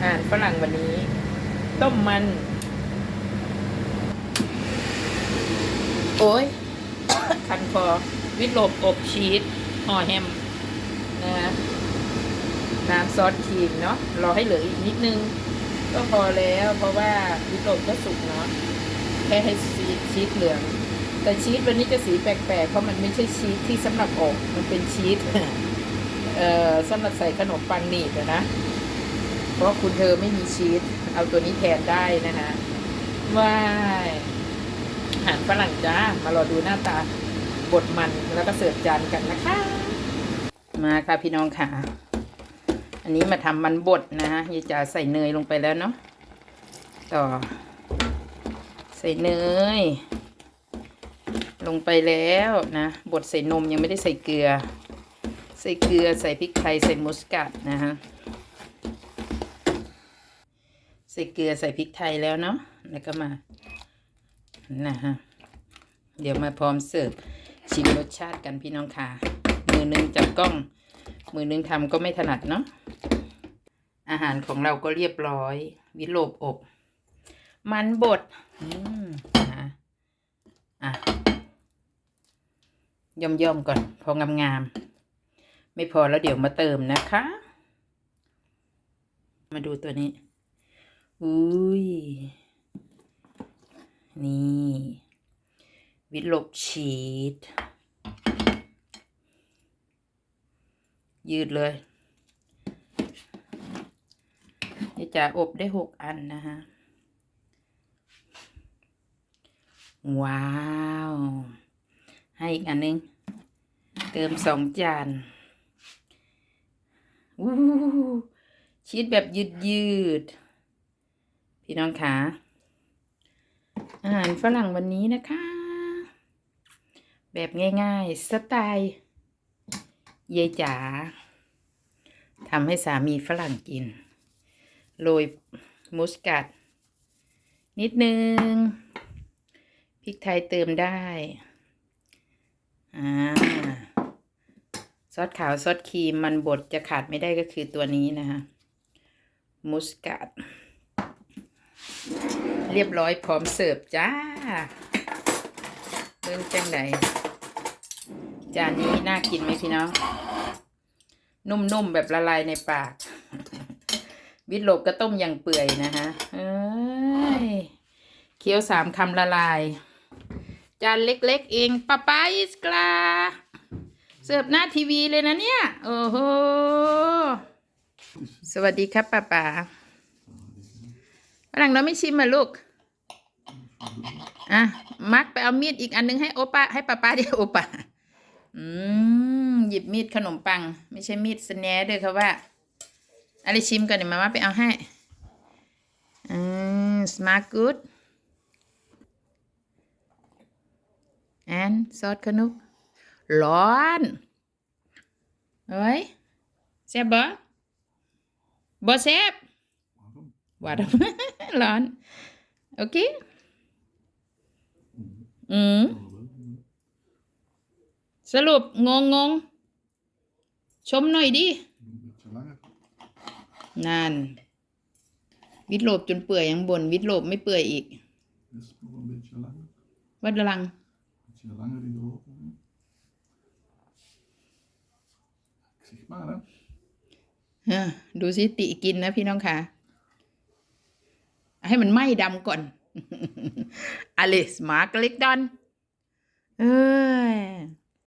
อาหารฝรั่งวันนี้ ต้มมัน โอ้ย คันคอ วิตโลบอบชีสห่อแฮมนะฮะน้ำซอสครีมเนาะรอให้เหลืออีกนิดนึง ก็พอแล้ว เพราะว่าวิตโลบก็สุกเนาะแค่ให้ชีสชีสเหลือง แต่ชีสวันนี้จะสีแปลกๆ เพราะมันไม่ใช่ชีสที่สำหรับอบมันเป็นชีสเอ่อสำหรับใส่ขนมปังหนีบอะนะ เพราะคุณเธอไม่มีชีสเอาตัวนี้แทนได้นะฮะว้ายอาหารฝรั่งจ้ามารอดูหน้าตาบดมันแล้วก็เสิร์ฟจานกันนะคะ มาค่ะพี่น้องค่ะ อันนี้มาทำมันบดนะฮะยายจ๋าใส่เนยลงไปแล้วเนาะต่อ ใส่เนย ลงไปแล้วนะบดใส่นมยังไม่ได้ใส่เกลือ ใส่เกลือใส่พริกไทยใส่มุสกัดนะฮะ ใส่เกลือใส่พริกไทยแล้วเนาะแล้วก็มานะฮะเดี๋ยวมาพร้อมเสิร์ฟชิมรสชาติกันพี่น้องค่ะ มือหนึงจับกล้อง มือหนึงทำก็ไม่ถนัดเนาะอาหารของเราก็เรียบร้อย วิโลบอบ มันบดอืมนะอะย่อมย่อมๆก่อน พองามๆไม่พอแล้วเดี๋ยวมาเติมนะคะ มาดูตัวนี้ อุ้ย นี่ วิตลบชีสยืดเลยจะอบได้หกอันนะฮะ ว้าว ให้อีกอันหนึง เติมสองจานวู้ชีสแบบยืดยืด พี่น้องคะอาหารฝรั่งวันนี้นะคะ แบบง่ายๆ สไตล์ยายจ๋าทำให้สามีฝรั่งกิน โรยมุสกัด นิดนึง พริกไทยเติมได้อ่าซอสขาวซอสครีมมันบดจะขาดไม่ได้ก็คือตัวนี้นะคะ มุสกัด เรียบร้อยพร้อมเสิร์ฟจ้าเริ่มจังไหนจานนี้น่ากินไหมพี่น้อง นุ่มๆ แบบละลายในปาก วิตโลบก็ต้มอย่างเปื่อยนะคะเอ้ยเคี้ยวสามคำละลาย จานเล็กๆ เองป้าป้าอิสกลา เสิร์ฟหน้าทีวีเลยนะเนี่ย โอ้โห สวัสดีครับป้าป๋า ฝรั่งเราไม่ชิมมาลูก อะ มักไปเอามีดอีกอันนึงให้โอป้าให้ป้าป้าดี๋ยวโอป้าอืม หยิบมีดขนมปัง ไม่ใช่มีดสแหนเด้อเขาว่า อะไรชิมก่อนเดี๋ยวมาม่าไปเอาให้ อืม smart good and ซอสขนุกร้อนเฮ้ยแซ่บบ่บ่แซ่บ Waarom? หวานร้อน โอเค อืม สรุป งงงง ชมหน่อยดิ Een beetje langer. นั่น วิดโลบจนเปื่อยยังบน วิดโลบไม่เปื่อยอีก Dus nog een beetje langer. วัดลัง Een beetje langer in de oven. hè. Ik zeg maar, hè. เออดูสิติกินนะพี่น้องค่ะ ให้มันไหม้ดำก่อนอลิสมาร์กเล็กดอนเอ้ย